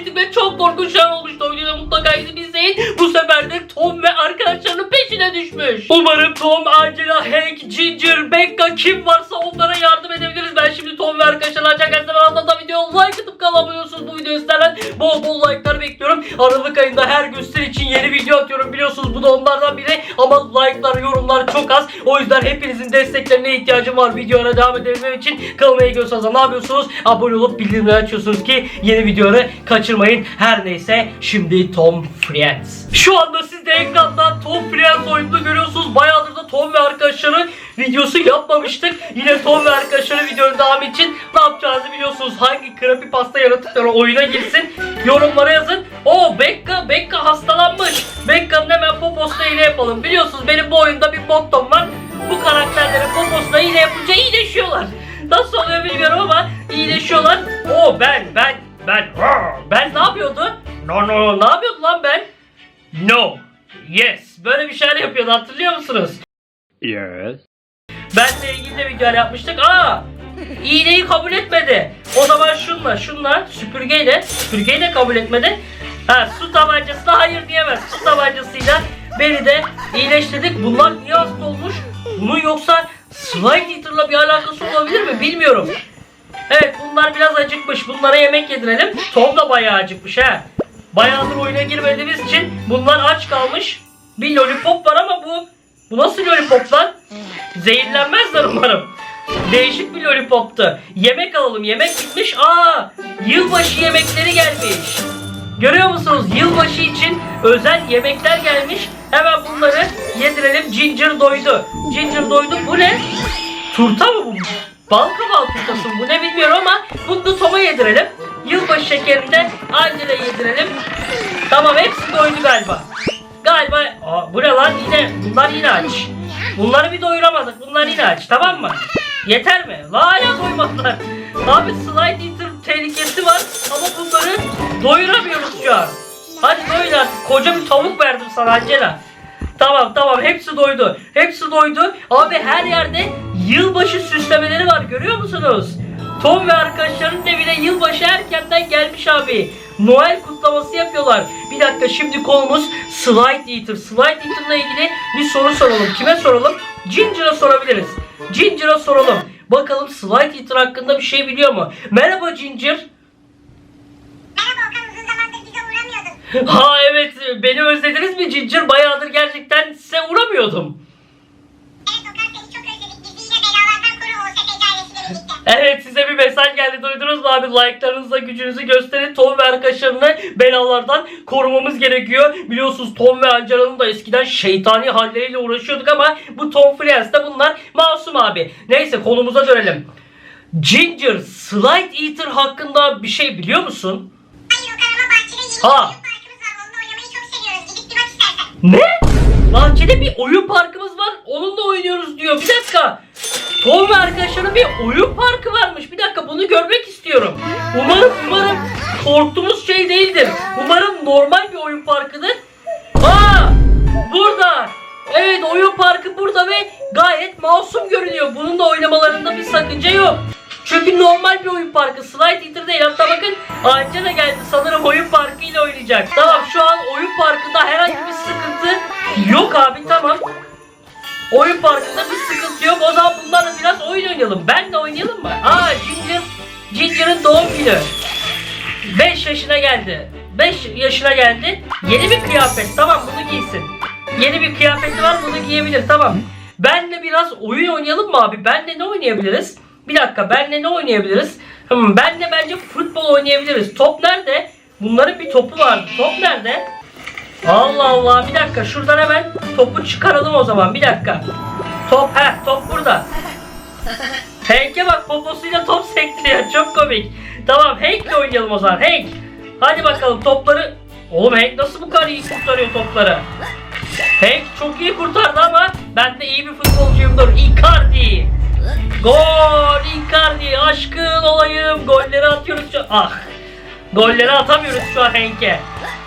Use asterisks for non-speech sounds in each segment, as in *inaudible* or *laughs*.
gelmiştik ve çok korkunç şeyler olmuştu. O videoda mutlaka gidip izleyin. Bu sefer de Tom ve arkadaşlarının peşine düşmüş. Umarım Tom, Angela, Hank, Ginger, Becca kim varsa onlara yardım edebiliriz. Ben şimdi Tom ve arkadaşlarına size ben anlatan videoya like atıp olursunuz. Bu videoyu sizlerden bol bol like'lar bekliyorum. Aralık ayında her gün sizin için yeni video atıyorum biliyorsunuz. Bu da onlardan biri. Ama like'lar, yorumlar çok az. O yüzden hepinizin desteklerine ihtiyacım var. Videolara devam edebilmem için kanalıma ilgili olsanız ne yapıyorsunuz? Abone olup bildirimleri açıyorsunuz ki yeni videoları kaçırmayın. Her neyse şimdi Tom Friends. Şu anda siz de ekranda videosu yapmamıştık. Yine Tom ve arkadaşları videonun devamı için ne yapacağınızı biliyorsunuz. Hangi creepypasta yaratıkları oyuna girsin yorumlara yazın. O Becca, Becca hastalanmış. Becca'nın hemen poposuna iğne yapalım. Biliyorsunuz benim bu oyunda bir mottom var. Bu karakterlerin poposuna iğne yapınca iyileşiyorlar. Nasıl oluyor bilmiyorum ama iyileşiyorlar. O ben, ben, ben, ben ne yapıyordu? No no, ne yapıyordu lan ben? No, yes. Böyle bir şeyler yapıyordu hatırlıyor musunuz? Yes. Benle ilgili de video yapmıştık. Aa! İğneyi kabul etmedi. O zaman şunla, şunla, süpürgeyle, süpürgeyi de kabul etmedi. Ha, su tabancasına hayır diyemez. Su tabancasıyla beni de iyileştirdik. Bunlar niye hasta olmuş? Bunun yoksa Slide Eater'la bir alakası olabilir mi? Bilmiyorum. Evet bunlar biraz acıkmış. Bunlara yemek yedirelim. Tom da bayağı acıkmış ha. Bayağıdır oyuna girmediğimiz için bunlar aç kalmış. Bir lollipop var ama bu bu nasıl lollipop lan? Zehirlenmezler umarım. Değişik bir lollipoptu. Yemek alalım. Yemek gitmiş. Aa, yılbaşı yemekleri gelmiş. Görüyor musunuz? Yılbaşı için özel yemekler gelmiş. Hemen bunları yedirelim. Ginger doydu. Ginger doydu. Bu ne? Turta mı bu? Bal turtası mı? Bu ne bilmiyorum ama bunu Tom'a yedirelim. Yılbaşı şekerini de Angela'ya yedirelim. Tamam hepsi doydu galiba. Galiba Aa, yine bunlar yine aç. Bunları bir doyuramadık. Bunlar yine aç tamam mı? Yeter mi? La Hala doymadılar. Abi slide eater tehlikesi var ama bunları doyuramıyoruz şu an. Hadi doyun artık. Koca bir tavuk verdim sana Angela. Tamam tamam hepsi doydu. Hepsi doydu. Abi her yerde yılbaşı süslemeleri var görüyor musunuz? Tom ve arkadaşlarının evine yılbaşı erkenden gelmiş abi. Noel kutlaması yapıyorlar. Bir dakika şimdi konumuz Slide Eater. Slide Eater'la ilgili bir soru soralım. Kime soralım? Ginger'a sorabiliriz. Ginger'a soralım. Bakalım Slide Eater hakkında bir şey biliyor mu? Merhaba Ginger. *laughs* Ha evet beni özlediniz mi Ginger? Bayağıdır gerçekten size uğramıyordum. Evet Okan seni çok özledik. Bizi yine belalardan koru o Sefeci ailesiyle birlikte. Evet mesaj geldi duydunuz mu abi? Like'larınızla gücünüzü gösterin. Tom ve arkadaşlarını belalardan korumamız gerekiyor. Biliyorsunuz Tom ve Angela'nın da eskiden şeytani halleriyle uğraşıyorduk ama bu Tom Friends'te bunlar masum abi. Neyse konumuza dönelim. Ginger, Slide Eater hakkında bir şey biliyor musun? Hayır Okan ama bahçede yeni Ha. bir parkımız var. Onunla oynamayı çok seviyoruz. Gidip bir bak istersen. Ne? Bahçede bir oyun parkımız var. Onunla oynuyoruz diyor. Bir dakika. Tom ve arkadaşlarının bir oyun parkı varmış. Bir dakika bunu görmek istiyorum. Umarım umarım korktuğumuz şey değildir. Umarım normal bir oyun parkıdır. Aa! Burada. Evet oyun parkı burada ve gayet masum görünüyor. Bununla oynamalarında bir sakınca yok. Çünkü normal bir oyun parkı. Slide Eater değil. Hatta bakın geldi. 5 yaşına geldi. 5 yaşına geldi. Yeni bir kıyafet. Tamam bunu giysin. Yeni bir kıyafeti var bunu giyebilir. Tamam. Benle biraz oyun oynayalım mı abi? Benle ne oynayabiliriz? Bir dakika benle ne oynayabiliriz? Hmm, benle bence futbol oynayabiliriz. Top nerede? Bunların bir topu vardı. Top nerede? Allah Allah bir dakika şuradan hemen topu çıkaralım o zaman bir dakika. Top heh top burada. Hank'e bak poposuyla top sektiriyor çok komik. Tamam Hank'le oynayalım o zaman Hank. Hadi bakalım topları. Oğlum Hank nasıl bu kadar iyi kurtarıyor topları? Hank çok iyi kurtardı ama ben de iyi bir futbolcuyumdur. Icardi. Gol Icardi aşkın olayım. Golleri atıyoruz şu Ah. Golleri atamıyoruz şu an Hank'e.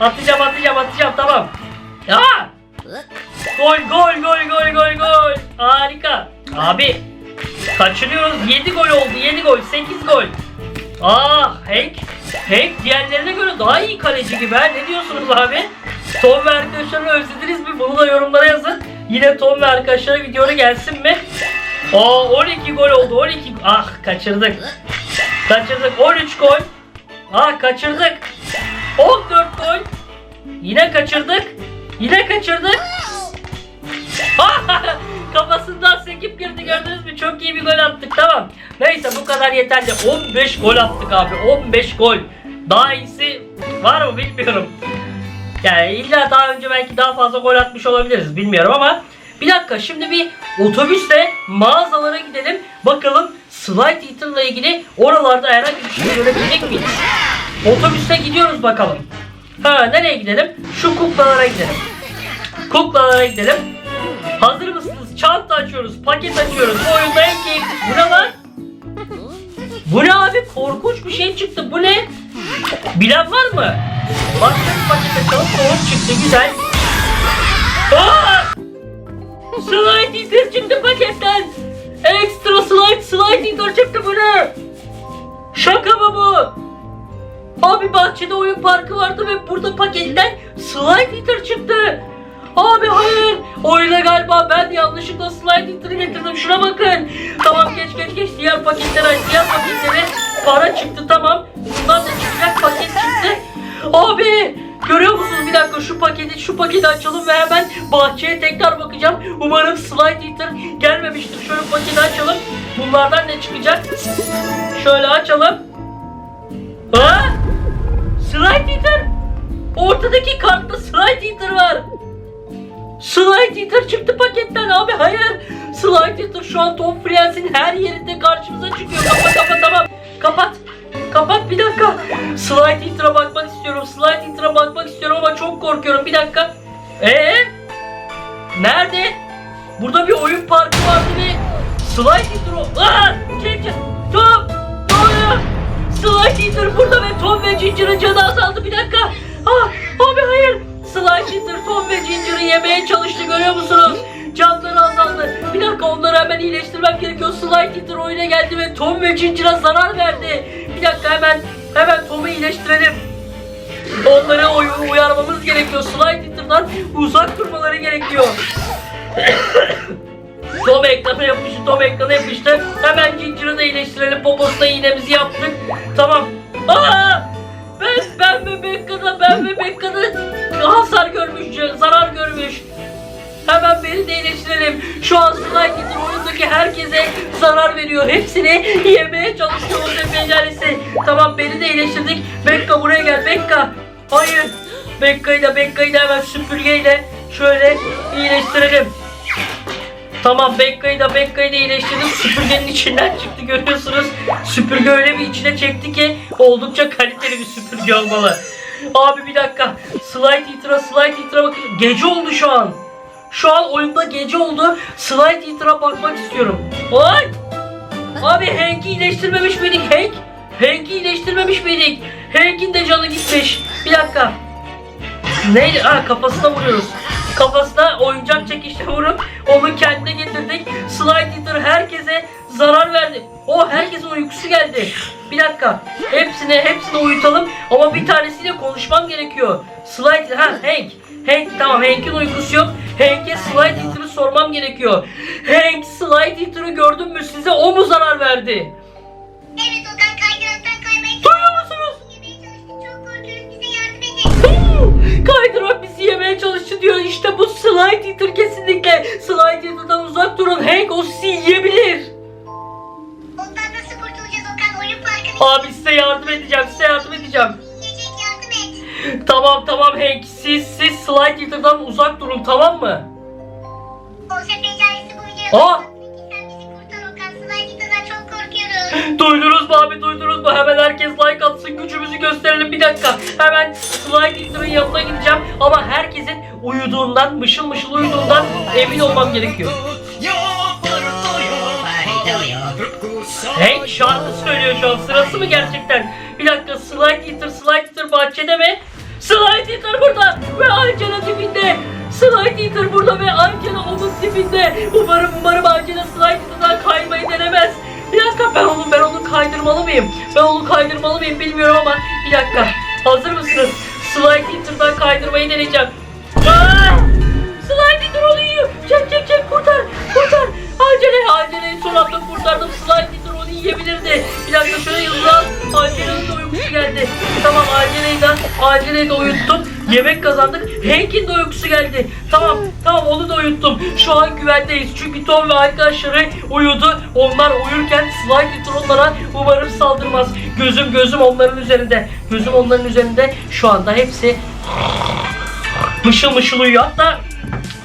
Atacağım atacağım atacağım tamam. Ya. Gol gol gol gol gol gol. Harika. Abi kaçırıyoruz. 7 gol oldu. 7 gol. 8 gol. Aa Hank. Hank diğerlerine göre daha iyi kaleci gibi ha. Ne diyorsunuz abi? Tom ve arkadaşlarını özlediniz mi? Bunu da yorumlara yazın. Yine Tom ve arkadaşlara videoda gelsin mi? Aa 12 gol oldu. 12. Ah kaçırdık. Kaçırdık. 13 gol. Ah kaçırdık. 14 gol. Yine kaçırdık. Yine kaçırdık. *laughs* Kafasından sekip girdi gördünüz mü? Çok iyi bir gol attık tamam. Neyse bu kadar yeterli. 15 gol attık abi. 15 gol. Daha iyisi var mı bilmiyorum. Yani illa daha önce belki daha fazla gol atmış olabiliriz bilmiyorum ama bir dakika şimdi bir otobüsle mağazalara gidelim. Bakalım Slide Eater'la ilgili oralarda herhangi bir şey görebilecek miyiz? Otobüste gidiyoruz bakalım. Ha nereye gidelim? Şu kuklalara gidelim. Kuklalara gidelim. Hazır mısınız? Çanta açıyoruz, paket açıyoruz. Bu oyunda en keyifli. Bu ne lan? Bu ne abi? Korkunç bir şey çıktı. Bu ne? Bilen var mı? Bir paket açalım. Soğuk çıktı. Güzel. Aa! Slide Eater çıktı paketten. Extra slide slide eater çıktı bu ne? Şaka mı bu? Abi bahçede oyun parkı vardı ve burada paketten slide eater çıktı. Abi hayır. Oyuna galiba ben yanlışlıkla slide eater'ı getirdim. Şuna bakın. Tamam geç geç geç. Diğer paketler aç. Diğer paketlere para çıktı tamam. Bundan da çıkacak paket çıktı. Abi görüyor musunuz bir dakika şu paketi şu paketi açalım ve hemen bahçeye tekrar bakacağım. Umarım slide eater gelmemiştir. Şöyle paketi açalım. Bunlardan ne çıkacak? Şöyle açalım. Ha? Slide Eater! Ortadaki kartta Slide Eater var. Slide Eater çıktı paketten abi hayır. Slide Eater şu an Tom Friends'in her yerinde karşımıza çıkıyor. Kapat kapat tamam. Kapat. Kapat bir dakika. Slide Eater'a bakmak istiyorum. Slide Eater'a bakmak istiyorum ama çok korkuyorum. Bir dakika. Ee? Nerede? Burada bir oyun parkı vardı ve Slide Eater o. Aa! Tom! Ne oluyor? Slide Eater burada ve Tom ve Ginger'ın canı azaldı. Bir dakika. Ah, abi hayır. Eater Tom ve Ginger'ı yemeye çalıştı görüyor musunuz? Canları azaldı. Bir dakika onları hemen iyileştirmem gerekiyor. Eater oyuna geldi ve Tom ve Ginger'a zarar verdi. Bir dakika hemen hemen Tom'u iyileştirelim. Onları uy- uyarmamız gerekiyor. Eater'dan uzak durmaları gerekiyor. Tom ekrana yapıştı, Tom ekrana yapıştı. Hemen Ginger'ı da iyileştirelim. Popos'ta iğnemizi yaptık. Tamam. Aa! Ben, ben ve Bekka'da, ben ve Bekka'da Şu an Slide'in oyundaki herkese zarar veriyor. Hepsini yemeye çalışıyor o tepecalisi. Tamam beni de iyileştirdik. Bekka buraya gel Bekka. Hayır. Bekka'yı da Bekka'yı da hemen süpürgeyle şöyle iyileştirelim. Tamam Bekka'yı da Bekka'yı da iyileştirdim. Süpürgenin içinden çıktı görüyorsunuz. Süpürge öyle bir içine çekti ki oldukça kaliteli bir süpürge olmalı. Abi bir dakika. Slide Eater'a Slide Eater'a bakın. Gece oldu şu an. Şu an oyunda gece oldu. Slide Eater'a bakmak istiyorum. Ay! Abi Hank'i iyileştirmemiş miydik Hank? Hank'i iyileştirmemiş miydik? Hank'in de canı gitmiş. Bir dakika. Neydi? Ha kafasına vuruyoruz. Kafasına oyuncak çekişle vurup onu kendine getirdik. Slide Eater herkese zarar verdi. O herkesin uykusu geldi. Bir dakika. Hepsini hepsini uyutalım ama bir tanesiyle konuşmam gerekiyor. Slide ha Hank. Hank tamam Hank'in uykusu yok. Hank'e Slide Eater'ı sormam gerekiyor. Hank Slide Eater'ı gördün mü size o mu zarar verdi? Evet Okan kaydıraktan kaymaya Duyuyor musunuz? Yemeye çok korkuyoruz bize yardım edin. Kaydırak bizi yemeye çalıştı diyor. İşte bu Slide Eater kesinlikle. Slide Eater'dan uzak durun. Hank o sizi yiyebilir. Ondan nasıl kurtulacağız Okan oyun parkını Abi size yardım edeceğim. Size yardım edeceğim. Tamam tamam Hank. Siz siz Slide Eater'dan uzak durun tamam mı? Becerisi bu videoya Aa! sen bizi kurtar Okan. Slide'dan çok korkuyoruz. *laughs* Duydunuz mu abi duydunuz mu? Hemen herkes like atsın gücümüzü gösterelim bir dakika. Hemen Slide Eater'ın yanına gideceğim. Ama herkesin uyuduğundan, mışıl mışıl uyuduğundan emin olmam gerekiyor. Hank şarkı söylüyor şu an. Sırası mı gerçekten? Bir dakika Slide Eater, Slide Eater bahçede mi? Slide Eater burada ve Angela dibinde. Slide Eater burada ve Angela onun dibinde. Umarım umarım Angela Slide Eater'dan kaymayı denemez. Bir dakika ben onu ben onu kaydırmalı mıyım? Ben onu kaydırmalı mıyım bilmiyorum ama bir dakika. Hazır mısınız? Slide Hitter'dan kaydırmayı deneyeceğim. Aa! Slide Hitter onu yiyor. Çek çek çek kurtar. Kurtar. Acele acele son anda kurtardım. Slide Hitter onu yiyebilirdi. Bir dakika şöyle yıldız. Acele'nin de uykusu geldi. Tamam aceleyi de aceleyi de uyuttum. Yemek kazandık. Hank'in de geldi. Tamam tamam onu da uyuttum. Şu an güvendeyiz. Çünkü Tom ve arkadaşları uyudu. Onlar uyurken Hitter onlara umarım saldırmaz. Gözüm gözüm onların üzerinde. Gözüm onların üzerinde. Şu anda hepsi mışıl mışıl uyuyor. Hatta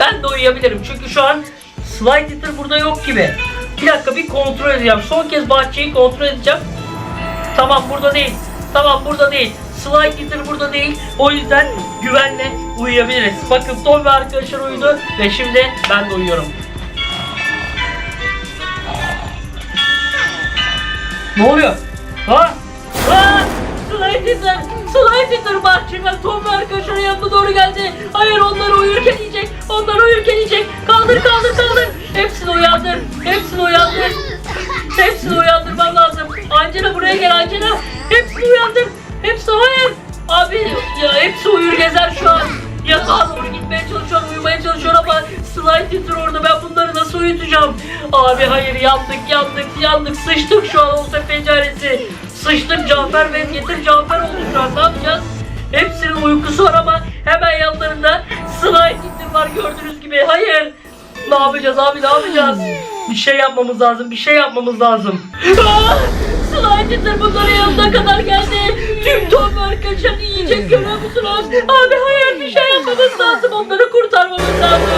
ben de uyuyabilirim. Çünkü şu an Slide Hitter burada yok gibi. Bir dakika bir kontrol edeceğim. Son kez bahçeyi kontrol edeceğim. Tamam burada değil. Tamam burada değil. Slide Hitter burada değil. O yüzden güvenle uyuyabiliriz. Bakın Tom ve arkadaşlar uyudu ve şimdi ben de uyuyorum. Ne oluyor? Ha? Ha? Slide Hitter! Slide Hitter bahçeden Tom ve arkadaşların yanına doğru geldi. Hayır onları uyurken yiyecek. Onları uyurken yiyecek. Kaldır kaldır kaldır. Hepsini uyandır. Hepsini uyandır. Hepsini uyandırmam lazım. Angela buraya gel Angela. Hepsini uyandır. Hepsi hayır. Abi ya hepsi uyur gezer şu an. Yatağa doğru gitmeye çalışıyor, uyumaya çalışıyor ama slide Hitter orada. Ben bunları nasıl uyutacağım? Abi hayır yandık, yandık, yandık. Sıçtık şu an olsa fecaresi. Sıçtık Cafer ve getir Cafer oldu şu an. Ne yapacağız? Hepsinin uykusu var ama hemen yanlarında slide Hitter var gördüğünüz gibi. Hayır. Ne yapacağız abi ne yapacağız? Bir şey yapmamız lazım, bir şey yapmamız lazım. Ah! Sayenizde bunları yanına kadar geldi. Tüm Tom arkadaşlarını yiyecek görüyor musunuz? Abi hayır bir şey yapmamız lazım. Onları kurtarmamız lazım.